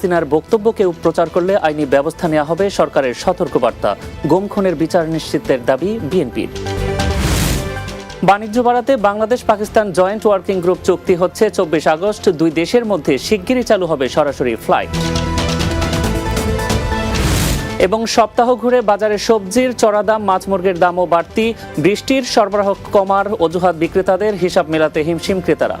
সিনার বক্তব্য কেউ প্রচার করলে আইনি ব্যবস্থা নেওয়া হবে সরকারের সতর্কবার্তা। গুম খুনের বিচার নিশ্চিতের দাবি বিএনপির। বাণিজ্য বাড়াতে Bangladesh Pakistan joint working group চুক্তি হচ্ছে চব্বিশ আগস্ট। দুই দেশের মধ্যে শিগগিরই চালু হবে সরাসরি ফ্লাইট। এবং সপ্তাহ ঘুরে বাজারে সবজির চড়া দাম, মাছ মুরগির দামও বাড়তি। বৃষ্টির সরবরাহ কমার অজুহাত বিক্রেতাদের হিসাব মেলাতে হিমশিম ক্রেতারা।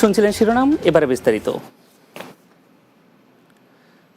শুনছিলেন শিরোনাম, এবারে বিস্তারিত।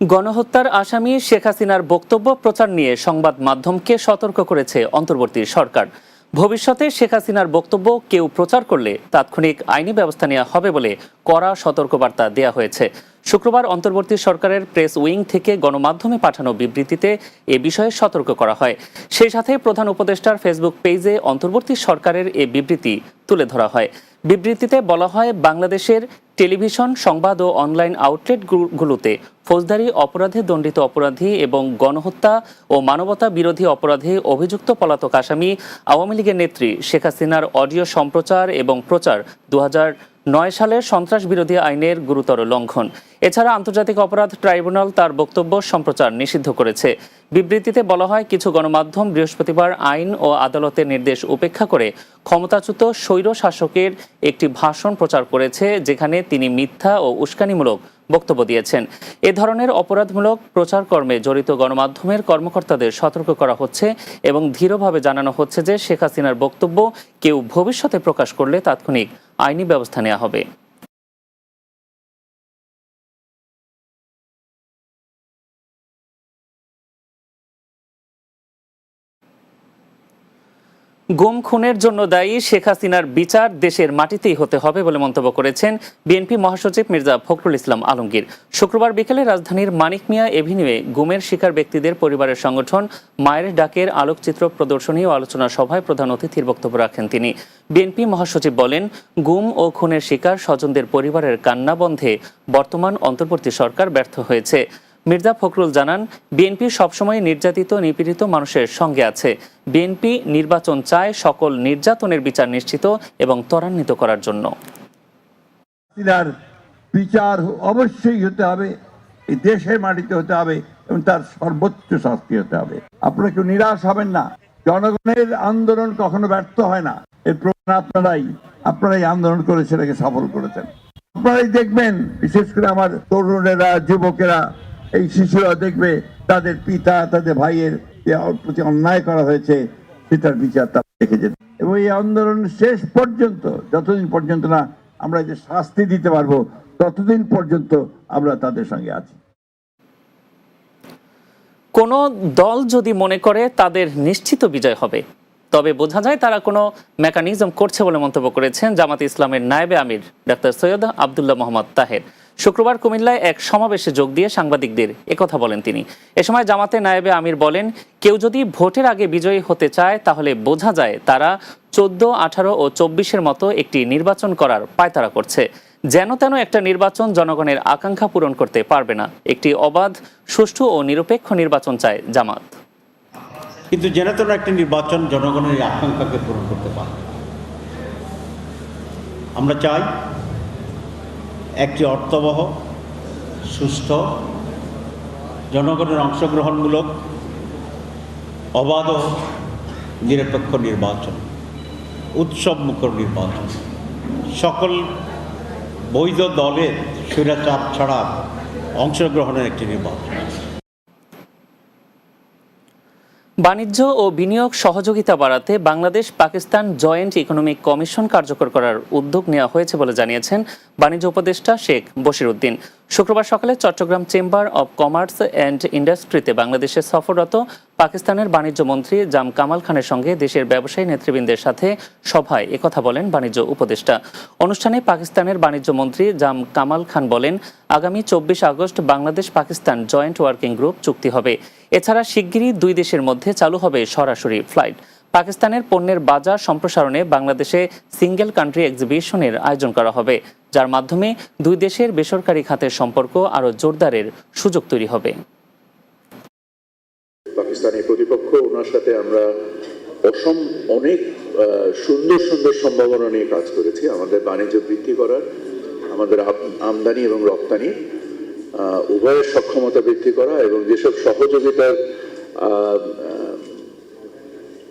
গণহত্যার আসামি শেখ হাসিনার বক্তব্য, প্রচার নিয়ে সংবাদ মাধ্যমকে সতর্ক করেছে অন্তর্বর্তী সরকার। ভবিষ্যতে শেখ হাসিনার বক্তব্য, কেউ প্রচার করলে তাৎক্ষণিক আইনি ব্যবস্থা নেওয়া হবে বলে কড়া সতর্কবার্তা দেওয়া হয়েছে। শুক্রবার অন্তর্বর্তী সরকারের প্রেস উইং থেকে গণমাধ্যমে পাঠানো বিবৃতিতে এ বিষয়ে সতর্ক করা হয়। সেই সাথে প্রধান উপদেষ্টার ফেসবুক পেজে অন্তর্বর্তী সরকারের এ বিবৃতি তুলে ধরা হয়। বিবৃতিতে বলা হয়, বাংলাদেশের টেলিভিশন সংবাদ ও অনলাইন আউটলেটগুলোতে ফৌজদারি অপরাধে দণ্ডিত অপরাধী এবং গণহত্যা ও মানবতা বিরোধী অপরাধে অভিযুক্ত পলাতক আসামি আওয়ামী লীগের নেত্রী শেখ হাসিনার অডিও সম্প্রচার এবং প্রচার দু হাজার নয় সালের সন্ত্রাস বিরোধী আইনের গুরুতর লঙ্ঘন। এছাড়া আন্তর্জাতিক অপরাধ ট্রাইব্যুনাল তার বক্তব্য সম্প্রচার নিষিদ্ধ করেছে। বিবৃতিতে বলা হয়, কিছু গণমাধ্যম বৃহস্পতিবার আইন ও আদালতের নির্দেশ উপেক্ষা করে ক্ষমতাচ্যুত স্বৈর শাসকের একটি ভাষণ প্রচার করেছে, যেখানে তিনি মিথ্যা ও উস্কানিমূলক বক্তব্য দিয়েছেন। এ ধরনের অপরাধমূলক প্রচার কর্মে জড়িত গণমাধ্যমের কর্মকর্তাদের সতর্ক করা হচ্ছে এবং ধীরভাবে জানানো হচ্ছে যে শেখ হাসিনার বক্তব্য কেউ ভবিষ্যতে প্রকাশ করলে তাৎক্ষণিক আইনি ব্যবস্থা নেওয়া হবে। গুম খুনের জন্য দায়ী শেখ হাসিনার বিচার দেশের মাটিতেই হতে হবে বলে মন্তব্য করেছেন বিএনপি মহাসচিব মির্জা ফখরুল ইসলাম আলমগীর। শুক্রবার বিকেলে রাজধানীর মানিক মিয়া এভিনিউয়ে গুমের শিকার ব্যক্তিদের পরিবারের সংগঠন মায়ের ডাকের আলোকচিত্র প্রদর্শনী ও আলোচনা সভায় প্রধান অতিথির বক্তব্য রাখেন তিনি। বিএনপি মহাসচিব বলেন, গুম ও খুনের শিকার স্বজনদের পরিবারের কান্না বন্ধে বর্তমান অন্তর্বর্তী সরকার ব্যর্থ হয়েছে। মির্জা ফখরুল জানান বিএনপি সবসময় নির্যাতিত, নিপীড়িত মানুষের সঙ্গে আছে। বিএনপি নির্বাচন চায় সকল নির্যাতনের বিচার নিশ্চিত এবং ত্বরান্বিত করার জন্য। বিচার অবশ্যই হতে হবে, এই দেশের মাটিতে হতে হবে এবং তার সর্বোচ্চ শাস্তি হতে হবে। আপনারা কেউ নিরাশ হবেন না। জনগণের আন্দোলন কখনো ব্যর্থ হয় না। এর প্রমাণ আপনারাই আপনারাই আন্দোলন করে সেটাকে সফল করেছেন। আপনারাই দেখবেন, বিশেষ করে আমার তরুণেরা, যুবকেরা এই শিশুরা দেখবে তাদের পিতা, তাদের ভাইয়ের প্রতি অন্যায় করা হয়েছে, সেটার বিচার তারা দেখে যেত। এবং এই আন্দোলন শেষ পর্যন্ত, যতদিন পর্যন্ত না আমরা যে শাস্তি দিতে পারব, ততদিন পর্যন্ত আমরা তাদের সঙ্গে আছি। কোনো দল যদি মনে করে তাদের নিশ্চিত বিজয় হবে, তবে বোঝা যায় তারা কোনো মেকানিজম করছে বলে মন্তব্য করেছেন জামাত ইসলামের নায়েবে আমির, ডাক্তার সৈয়দ আবদুল্লাহ মোহাম্মদ তাহের। শুক্রবার কুমিল্লায় এক সমাবেশে যোগ দিয়ে সাংবাদিকদের একথা বলেন তিনি। এ সময় জামাতে নায়েবে আমির বলেন, কেউ যদি ভোটের আগে বিজয়ী হতে চায়, তাহলে বোঝা যায় তারা চোদ্দ, আঠারো ও চব্বিশের মতো একটি নির্বাচন করার পায়তারা করছে। যেন তেন একটা নির্বাচন জনগণের আকাঙ্ক্ষা পূরণ করতে পারবে না। একটি অবাধ, সুষ্ঠু ও নিরপেক্ষ নির্বাচন চায় জামাত। কিন্তু যেন তেন একটি নির্বাচন জনগণের আকাঙ্ক্ষাকে পূরণ করতে পারে আমরা চাই একটি অর্থবহ সুস্থ জনগণের অংশগ্রহণমূলক, অবাধ নিরপেক্ষ নির্বাচন উৎসবমুখর নির্বাচন। সকল বৈধ দলের স্বৈরাচার ছাড়া অংশগ্রহণের একটি নির্বাচন। বাণিজ্য ও বিনিয়োগ সহযোগিতা বাড়াতে Bangladesh Pakistan joint economic commission কার্যকর করার উদ্যোগ নেওয়া হয়েছে বলে জানিয়েছেন বাণিজ্য উপদেষ্টা শেখ বশির উদ্দিন। শুক্রবার সকালে Chattogram chamber of commerce and ইন্ডাস্ট্রিতে বাংলাদেশে সফররত পাকিস্তানের বাণিজ্য মন্ত্রী জাম কামাল খানের সঙ্গে দেশের ব্যবসায়ী নেতৃবৃন্দের সাথে সভায় একথা বলেন বাণিজ্য উপদেষ্টা। অনুষ্ঠানে পাকিস্তানের বাণিজ্য মন্ত্রী জাম কামাল খান বলেন, আগামী চব্বিশ August Bangladesh Pakistan joint working group চুক্তি হবে। এছাড়া শিগগিরই দুই দেশের মধ্যে চালু হবে সরাসরি ফ্লাইট। পাকিস্তানের পণ্যের বাজার সম্প্রসারণে বাংলাদেশে সিঙ্গেল কান্ট্রি এক্সিবিশনের আয়োজন করা হবে, যার মাধ্যমে দুই দেশের বেসরকারি খাতের সম্পর্ক আরও জোরদারের সুযোগ তৈরি হবে। পাকিস্তানি প্রতিপক্ষ, ওনার সাথে আমরা অসম অনেক সুন্দর সুন্দর সম্ভাবনা নিয়ে কাজ করেছি। আমাদের বাণিজ্য বৃদ্ধি করার, আমাদের আমদানি এবং রপ্তানি উভয়ের সক্ষমতা বৃদ্ধি করা এবং যেসব সহযোগিতার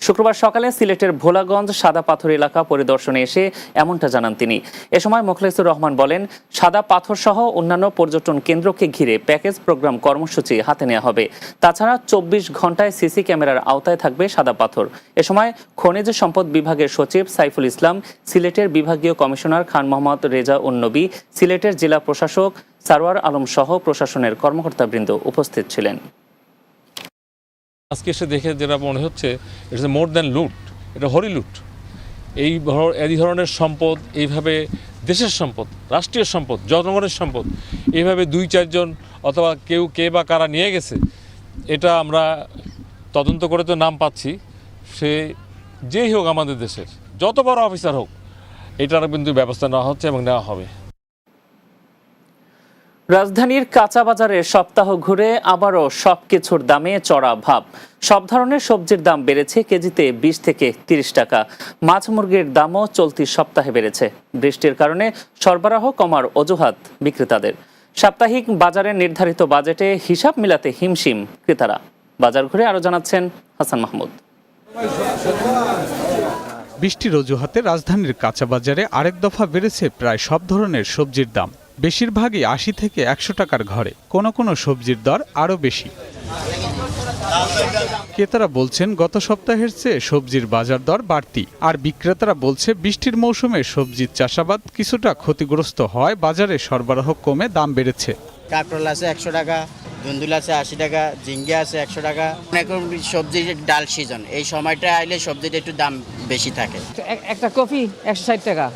শুক্রবার সকালে সিলেটের ভোলাগঞ্জ সাদা পাথর এলাকা পরিদর্শনে এসে এমনটা জানান তিনি। এ সময় মোখলেসুর রহমান বলেন, সাদা পাথর সহ অন্যান্য পর্যটন কেন্দ্রকে ঘিরে প্যাকেজ, প্রোগ্রাম, কর্মসূচি হাতে নেওয়া হবে। তাছাড়া চব্বিশ ঘন্টায় সিসি ক্যামেরার আওতায় থাকবে সাদা পাথর। এ সময় খনিজ সম্পদ বিভাগের সচিব সাইফুল ইসলাম, সিলেটের বিভাগীয় কমিশনার খান মোহাম্মদ রেজা উন্নবী, সিলেটের জেলা প্রশাসক সারওয়ার আলম সহ প্রশাসনের কর্মকর্তাবৃন্দ উপস্থিত ছিলেন। আজকে এসে দেখে যেটা মনে হচ্ছে ইটস মোর দ্যান লুট এটা হরি লুট এই এই ধরনের সম্পদ, এইভাবে দেশের সম্পদ, রাষ্ট্রীয় সম্পদ, জনগণের সম্পদ, এইভাবে দুই চারজন অথবা কেউ কে বা কারা নিয়ে গেছে, এটা আমরা তদন্ত করে তো নাম পাচ্ছি। সে যেই হোক আমাদের দেশের, যত বড় অফিসার হোক, এটার কিন্তু ব্যবস্থা নেওয়া হচ্ছে এবং নেওয়া হবে। রাজধানীর কাঁচা বাজারে সপ্তাহ ঘুরে আবারও সব কিছুর দামে চড়া ভাব। সব ধরনের সবজির দাম বেড়েছে কেজিতে বিশ থেকে তিরিশ টাকা। মাছ মুরগির দামও চলতি সপ্তাহে বেড়েছে। বৃষ্টির কারণে সরবরাহ কমার অজুহাত বিক্রেতাদের। সাপ্তাহিক বাজারের নির্ধারিত বাজেটে হিসাব মিলাতে হিমশিম ক্রেতারা। বাজার ঘুরে আরও জানাচ্ছেন হাসান মাহমুদ। বৃষ্টির অজুহাতে রাজধানীর কাঁচা বাজারে আরেক দফা বেড়েছে প্রায় সব ধরনের সবজির দাম। বেশিরভাগই আশি থেকে একশো টাকার ঘরে। কোনো কোনো সবজির দর আরও বেশি। ক্রেতারা বলছেন গত সপ্তাহের চেয়ে সবজির বাজার দর বাড়তি। আর বিক্রেতারা বলছে বৃষ্টির মৌসুমে সবজির চাষাবাদ কিছুটা ক্ষতিগ্রস্ত হয় বাজারে সরবরাহ কমে দাম বেড়েছে। কাঁকরোল আছে একশো টাকা ধুন্দুল আছে আশি টাকা ঝিঙ্গে আছে একশো টাকা। এখন সবজির ডাল সিজন এই সময়টা আইলে সবজিটা একটু দাম বেশি থাকে। এক- একটা কফি একশো ষাট টাকা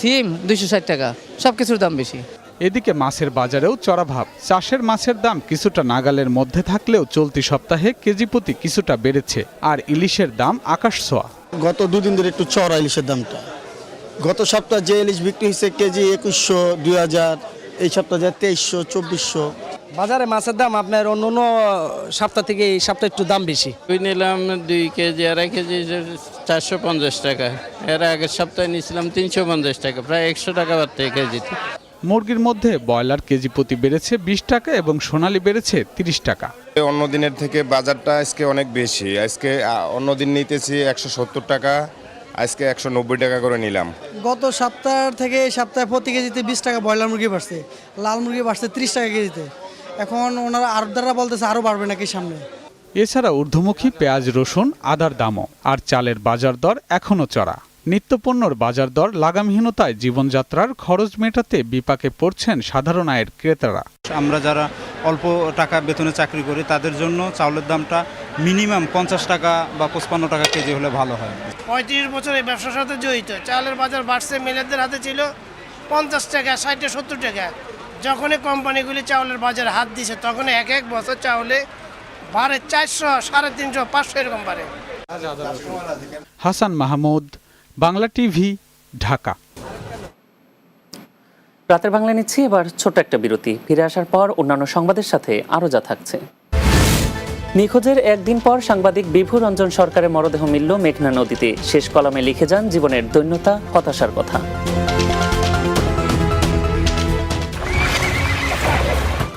সিম দুইশো ষাট টাকা সব কিছুর দাম বেশি। এদিকে মাছের বাজারেও চড়াভাব চাষের মাছের দাম কিছুটা নাগালের মধ্যে থাকলেও চলতি সপ্তাহে কেজি প্রতি কিছুটা বেড়েছে আর ইলিশের দাম আকাশ ছোঁয়া। গত দুদিন ধরে একটু চড়া ইলিশের দামটা। গত সপ্তাহে যে ইলিশ বিক্রি হয়েছে কেজি একুশশো দুই হাজার এই সপ্তাহে তেইশশো চব্বিশশো। বাজারে মাছের দাম আপনার অন্য অন্য সপ্তাহ থেকে এই সপ্তাহে একটু দাম বেশি। ওই নিলাম দুই কেজি আড়াই কেজি চারশো পঞ্চাশ টাকা। এর আগের সপ্তাহে নিয়েছিলাম তিনশো পঞ্চাশ টাকা প্রায় একশো টাকা বাড়তে কেজিতে। মুরগির মধ্যে ব্রয়লার কেজি প্রতি বেড়েছে বিশ টাকা এবং সোনালী বেড়েছে তিরিশ টাকা। অন্য দিনের থেকে বাজারটা আজকে অনেক বেশি। আজকে অন্য দিন নিতেছি একশো সত্তর টাকা আজকে একশো নব্বই টাকা করে নিলাম। গত সপ্তাহ থেকে এই সপ্তাহে প্রতি কেজিতে বিশ টাকা ব্রয়লার মুরগি বাড়ছে লাল মুরগি বাড়ছে ত্রিশ টাকা কেজিতে। এখন ওনারা আরদাররা বলতেছে আরও বাড়বে নাকি সামনে। এছাড়া ঊর্ধ্বমুখী পেঁয়াজ রসুন আদার দামও আর চালের বাজার দর এখনও চড়া। নিত্যপণ্যর বাজার দর লাগামহীনতায় জীবনযাত্রার খরচ মেটাতে বিপাকে পড়ছেন সাধারণ আয়ের ক্রেতারা। আমরা যারা অল্প টাকা বেতনে চাকরি করি তাদের জন্য চাউলের দামটা মিনিমাম পঞ্চাশ টাকা বা পঁচপান্ন টাকা কেজি হলে ভালো হয়। পঁয়ত্রিশ বছর এই ব্যবসার সাথে জড়িত। চাউলের বাজার বাড়ছে মেলেদের হাতে ছিল পঞ্চাশ টাকা ষাট সত্তর টাকা। যখনই কোম্পানিগুলি চাউলের বাজারে হাত দিছে তখন এক এক বছর চাউলে বাড়ে চারশো সাড়ে তিনশো পাঁচশো এরকম বাড়ে। হাসান মাহমুদ বাংলা টিভি ঢাকা। রাতের বাংলা নিচ্ছি এবার ছোট্ট একটা বিরতি। ফিরে আসার পর অন্যান্য সংবাদের সাথে আরও যা থাকছে। নিখোঁজের একদিন পর সাংবাদিক বিভু রঞ্জন সরকারের মরদেহ মিলল মেঘনা নদীতে। শেষ কলামে লিখে যান জীবনের দৈন্যতা হতাশার কথা।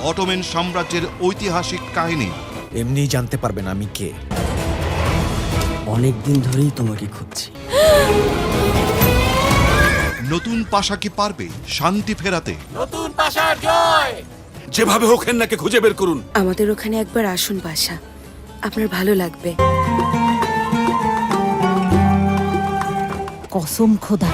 অটোমেন সাম্রাজ্যের ঐতিহাসিক কাহিনী। এমনিই জানতে পারবেন আমি কে। অনেক দিন ধরেই তোমাকে খুঁজছি। নতুন পাশা কি পারবে? শান্তি ফেরাতে। নতুন পাশার জয়! যেভাবে হোক নাকে খুঁজে বের করুন। আমাদের ওখানে একবার আসুন বাসা আপনার ভালো লাগবে। কসম খোদা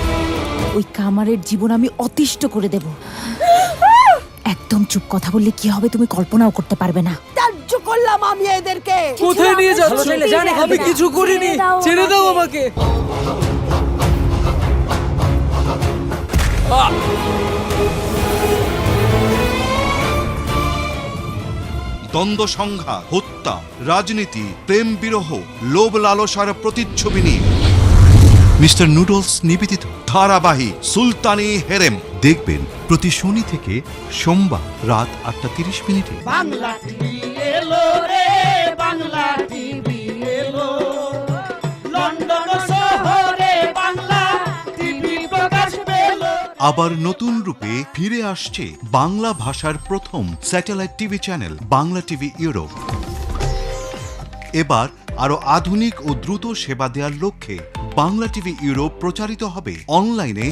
ওই কামারের জীবন আমি অতিষ্ঠ করে দেব। একদম চুপ কথা বললে কি হবে তুমি কল্পনাও করতে পারবে না। ত্যায্য করলাম আমি এদেরকে। কোথায় নিয়ে যাচ্ছ? আমি কিছু করিনি। ছেড়ে দাও আমাকে। দ্বন্দ্ব সংঘাত হত্যা রাজনীতি প্রেম বিরহ লোভ লালসার প্রতিচ্ছবি নিয়ে। মিস্টার নুডলস নিবেদিত ধারাবাহিক সুলতানি হেরেম। দেখবেন প্রতি শনি থেকে সোমবার রাত আটটা তিরিশ মিনিটে। বাংলা আবার নতুন রূপে ফিরে আসছে বাংলা ভাষার প্রথম satellite TV channel, Bangla TV Europe. এবার আরও আধুনিক ও দ্রুত সেবা দেওয়ার লক্ষ্যে বাংলা টিভি ইউরোপ প্রচারিত হবে অনলাইনে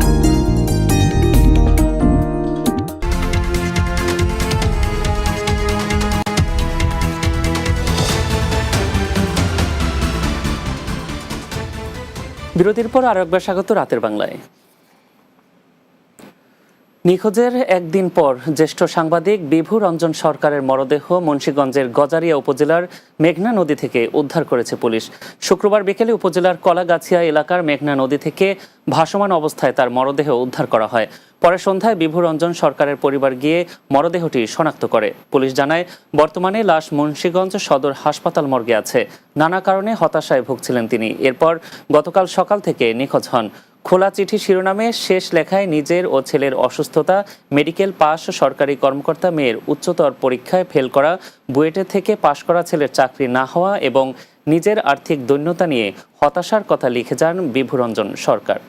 বিরতির পর আরও একবার স্বাগত রাতের বাংলায়। নিখোঁজের একদিন পর জ্যেষ্ঠ সাংবাদিক বিভু রঞ্জন সরকারের মরদেহ মুন্সীগঞ্জের গজারিয়া উপজেলার মেঘনা নদী থেকে উদ্ধার করেছে পুলিশ। শুক্রবার বিকেলে উপজেলার কলাগাছিয়া এলাকার মেঘনা নদী থেকে ভাসমান অবস্থায় তার মরদেহ উদ্ধার করা হয়। পরে সন্ধ্যায় বিভু রঞ্জন সরকারের পরিবার গিয়ে মরদেহটি শনাক্ত করে। পুলিশ জানায়, বর্তমানে লাশ মুন্সীগঞ্জ সদর হাসপাতাল মর্গে আছে। নানা কারণে হতাশায় ভুগছিলেন তিনি। এরপর গতকাল সকাল থেকে নিখোঁজ হন। খোলা চিঠি শিরোনামে শেষ লেখায় নিজের ও ছেলের অসুস্থতা, মেডিকেল পাস সরকারি কর্মকর্তা মেয়ের উচ্চতর পরীক্ষায় ফেল করা, বুয়েটে থেকে পাশ করা ছেলের চাকরি না হওয়া এবং নিজের আর্থিক দৈন্যতা নিয়ে হতাশার কথা লিখে যান বিভুরঞ্জন সরকার।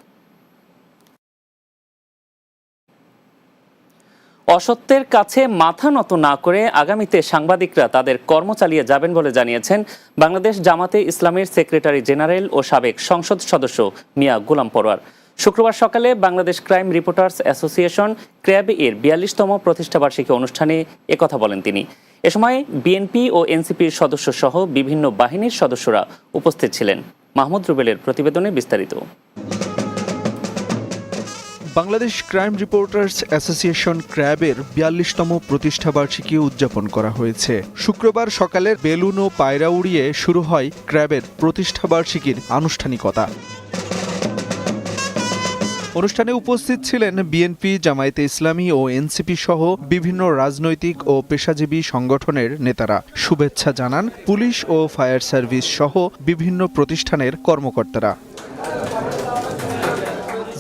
অসত্যের কাছে মাথা নত না করে আগামীতে সাংবাদিকরা তাদের কর্ম চালিয়ে যাবেন বলে জানিয়েছেন বাংলাদেশ জামাতে ইসলামের সেক্রেটারি জেনারেল ও সাবেক সংসদ সদস্য মিয়া গোলাম পরোয়ার। শুক্রবার সকালে Bangladesh crime reporters association CRAB এর বিয়াল্লিশতম প্রতিষ্ঠাবার্ষিকী অনুষ্ঠানে একথা বলেন তিনি। এ সময় বিএনপি ও এনসিপির সদস্য সহ বিভিন্ন বাহিনীর সদস্যরা উপস্থিত ছিলেন। মাহমুদ রুবেলের প্রতিবেদনে বিস্তারিত। বাংলাদেশ ক্রাইম রিপোর্টার্স অ্যাসোসিয়েশন ক্র্যাবের বিয়াল্লিশতম প্রতিষ্ঠাবার্ষিকী উদযাপন করা হয়েছে। শুক্রবার সকালে বেলুন ও পায়রা উড়িয়ে শুরু হয় ক্র্যাবের প্রতিষ্ঠাবার্ষিকীর আনুষ্ঠানিকতা। অনুষ্ঠানে উপস্থিত ছিলেন বিএনপি, জামায়াতে ইসলামী ও এনসিপি সহ বিভিন্ন রাজনৈতিক ও পেশাজীবী সংগঠনের নেতারা। শুভেচ্ছা জানান পুলিশ ও ফায়ার সার্ভিস সহ বিভিন্ন প্রতিষ্ঠানের কর্মকর্তারা।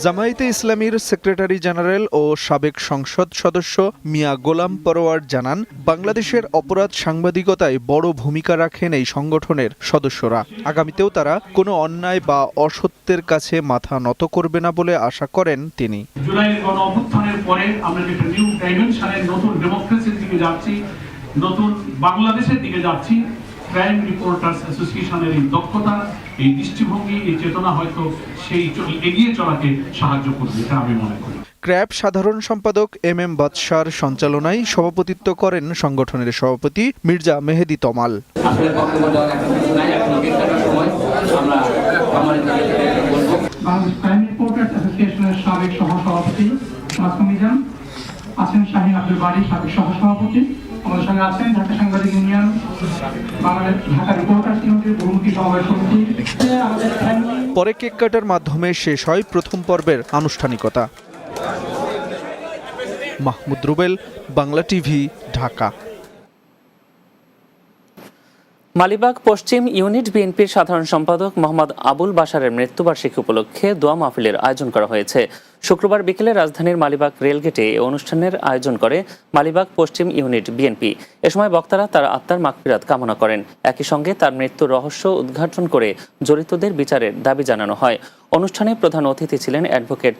জামায়াতে ইসলামীর সেক্রেটারি জেনারেল ও সাবেক সংসদ সদস্য মিয়া গোলাম পরোয়ার জানান, বাংলাদেশের অপরাধ সাংবাদিকতায় বড় ভূমিকা রাখেন এই সংগঠনের সদস্যরা। আগামীতেও তারা কোনো অন্যায় বা অসত্যের কাছে মাথা নত করবে না বলে আশা করেন তিনি। জুলাইয়ের পরে আমরা যেটা নিউ ডাইমেনশনের নতুন ডেমোক্রেসির দিকে যাচ্ছি, নতুন বাংলাদেশের দিকে যাচ্ছি ক্রাইম রিপোর্টার্স অ্যাসোসিয়েশনের এই দক্ষতা এই দৃষ্টিভঙ্গি এই চেতনা হয়তো সেই এগিয়ে চলাকে সাহায্য করবে এটা আমি মনে করি। ক্র্যাব সাধারণ সম্পাদক এম এম বাদশার সঞ্চালনায় সভাপতিত্ব করেন সংগঠনের সভাপতি মির্জা মেহেদি তমাল। সাবেক সহসভাপতি আছেন শাহিন আব্দুল বাড়ি সাবেক সহসভাপতি। আমাদের সঙ্গে আছেন ঢাকা সাংবাদিক ইউনিয়ন বাংলাদেশ ঢাকা রিপোর্টার্স ইউনিটের বহুমুখী সমবায় সমিতি। আমাদের পরে কেক কাটার মাধ্যমে শেষ হয় প্রথম পর্বের আনুষ্ঠানিকতা। মাহমুদ রুবেল বাংলা টিভি ঢাকা। মালিবাগ পশ্চিম ইউনিট বিএনপির সাধারণ সম্পাদক মোহাম্মদ আবুল বাশারের মৃত্যুবার্ষিকী উপলক্ষে দোয়া মাহফিলের আয়োজন করা হয়েছে। শুক্রবার বিকেলে রাজধানীর মালিবাগ রেলগেটে এই অনুষ্ঠানের আয়োজন করে মালিবাগ পশ্চিম ইউনিট বিএনপি। এ সময় বক্তারা তার আত্মার মাগফিরাত কামনা করেন। একই সঙ্গে তার মৃত্যুর রহস্য উদ্ঘাটন করে জড়িতদের বিচারের দাবি জানানো হয়। অনুষ্ঠানে প্রধান অতিথি ছিলেন অ্যাডভোকেট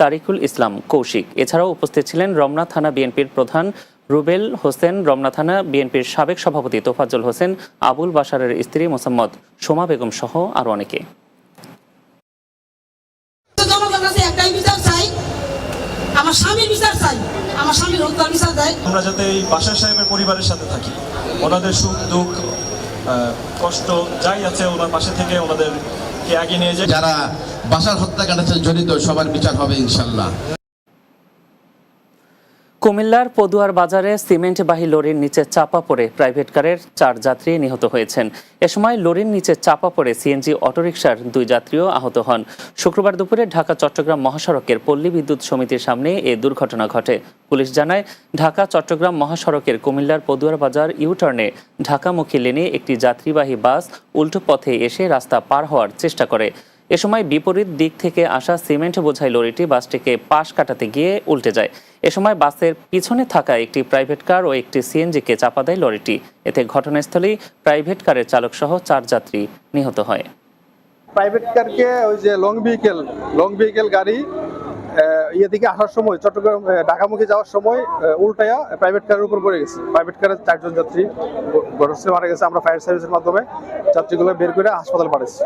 তারিকুল ইসলাম কৌশিক। এছাড়াও উপস্থিত ছিলেন রমনা থানা বিএনপির প্রধান রুবেল হোসেন, রমনা থানা বিএনপির সাবেক সভাপতি তোফাজ্জল হোসেন, আবুল বাশারের স্ত্রী মোসাম্মদ সোমা বেগম সহ আরও অনেকে। আমার স্বামীর বিচার চাই। আমার স্বামীর হত্যার বিচার চাই আমরা যাতে এই বাসার সাহেবের পরিবারের সাথে থাকি। ওনাদের সুখ দুঃখ কষ্ট যাই আছে ওনার পাশে থেকে ওনাদেরকে এগিয়ে নিয়ে যায় যারা বাসার হত্যাকাণ্ডের সাথে জড়িত সবার বিচার হবে ইনশাল্লাহ। কুমিল্লার পদুয়ার বাজারে সিমেন্টবাহী লরির নিচে চাপা পড়ে প্রাইভেট কারের চার যাত্রী নিহত হয়েছেন। এ সময় লরির নিচে চাপা পড়ে সিএনজি অটোরিকশার দুই যাত্রীও আহত হন। শুক্রবার দুপুরে ঢাকা, চট্টগ্রাম মহাসড়কের পল্লী বিদ্যুৎ সমিতির সামনে এ দুর্ঘটনা ঘটে। পুলিশ জানায়, ঢাকা, চট্টগ্রাম মহাসড়কের কুমিল্লার পদুয়ার বাজার ইউটার্নে ঢাকামুখী লেনে একটি যাত্রীবাহী বাস উল্টো পথে এসে রাস্তা পার হওয়ার চেষ্টা করে। এ সময় বিপরীত দিক থেকে আসা সিমেন্ট বোঝাই লরিটি বাসটিকে পাশ কাটাতে গিয়ে উল্টে যায়। এ সময় বাসের পিছনে থাকা একটি প্রাইভেট কার ও একটি সিএনজিকে চাপা দেয় লরিটি। এতে ঘটনাস্থলেই প্রাইভেট কারের চালক সহ চার যাত্রী নিহত হয়। প্রাইভেট কারকে ওই যে লং ভেহিকেল লং ভেহিকেল গাড়ি আহ, ইয়ে আসার সময় চট্টগ্রাম ঢাকামুখী যাওয়ার সময় আহ, উল্টায়া প্রাইভেট কারের উপর পড়ে গেছে। প্রাইভেট কারের চারজন যাত্রী ঘটনাস্থলে মারা গেছে। আমরা ফায়ার সার্ভিসের মাধ্যমে যাত্রীগুলো বের করে হাসপাতাল পাঠাচ্ছি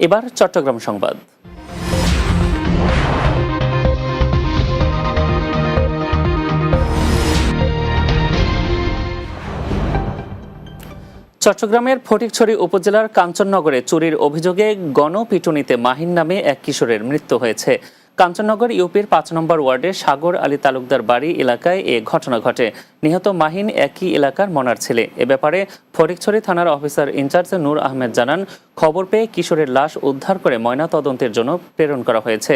এবার চট্টগ্রাম সংবাদ। চট্টগ্রামের ফটিকছড়ি উপজেলার কাঞ্চননগরে চুরির অভিযোগে গণপিটুনিতে মাহিন নামে এক কিশোরের মৃত্যু হয়েছে। কাঞ্চননগর ইউপির পাঁচ নম্বর ওয়ার্ডে সাগর আলী তালুকদার বাড়ি এলাকায় এ ঘটনা ঘটে। নিহত মাহিন একই এলাকার মনার ছেলে। এ ব্যাপারে ফটিকছড়ি থানার অফিসার ইনচার্জ নূর আহমেদ জানান, খবর পেয়ে কিশোরের লাশ উদ্ধার করে ময়না তদন্তের জন্য প্রেরণ করা হয়েছে।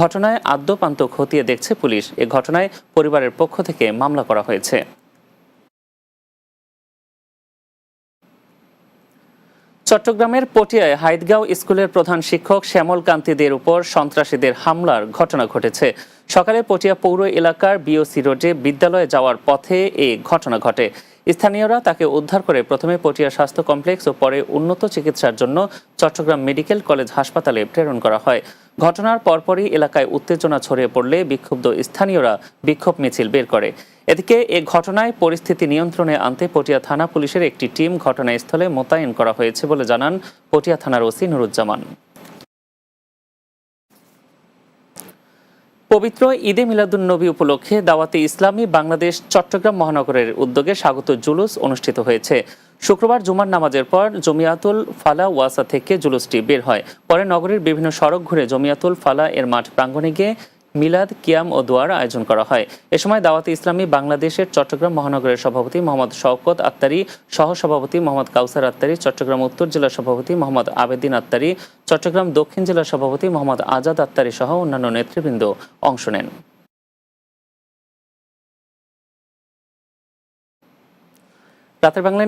ঘটনায় আদ্যপান্ত খতিয়ে দেখছে পুলিশ। এ ঘটনায় পরিবারের পক্ষ থেকে মামলা করা হয়েছে। চট্টগ্রামের পটিয়ায় হাইদগাঁও স্কুলের প্রধান শিক্ষক শ্যামল কান্তিদের উপর সন্ত্রাসীদের হামলার ঘটনা ঘটেছে। সকালে পটিয়া পৌর এলাকার বিওসি রোডে বিদ্যালয়ে যাওয়ার পথে এই ঘটনা ঘটে। স্থানীয়রা তাকে উদ্ধার করে প্রথমে পটিয়া স্বাস্থ্য কমপ্লেক্স ও পরে উন্নত চিকিৎসার জন্য চট্টগ্রাম মেডিকেল কলেজ হাসপাতালে প্রেরণ করা হয়। ঘটনার পরপরই এলাকায় উত্তেজনা ছড়িয়ে পড়লে বিক্ষুব্ধ স্থানীয়রা বিক্ষোভ মিছিল বের করে। এদিকে এ ঘটনায় পরিস্থিতি নিয়ন্ত্রণে আনতে পটিয়া থানা পুলিশের একটি টিম ঘটনাস্থলে মোতায়েন করা হয়েছে বলে জানান পটিয়া থানার ওসি নুরুজ্জামান। পবিত্র ঈদে মিলাদুন নবী উপলক্ষে দাওয়াতে ইসলামী বাংলাদেশ চট্টগ্রাম মহানগরের উদ্যোগে স্বাগত জুলুস অনুষ্ঠিত হয়েছে। শুক্রবার জুমার নামাজের পর জমিয়াতুল ফালা ওয়াসা থেকে জুলুসটি বের হয়। পরে নগরীর বিভিন্ন সড়ক ঘুরে জমিয়াতুল ফালা এর মাঠ প্রাঙ্গণে গিয়ে মিলাদ, কিয়াম ও দোয়ার আয়োজন করা হয়। এ সময় দাওয়াতে ইসলামী বাংলাদেশের চট্টগ্রাম মহানগরের সভাপতি মোহাম্মদ শওকত আত্তারি সহ সভাপতি মোহাম্মদ কাউসার আত্তারি চট্টগ্রাম উত্তর জেলা সভাপতি মোহাম্মদ আবেদিন আত্তারি চট্টগ্রাম দক্ষিণ জেলা সভাপতি মোহাম্মদ আজাদ আত্তারি সহ অন্যান্য নেতৃবৃন্দ অংশ নেন। রাতের বাংলায়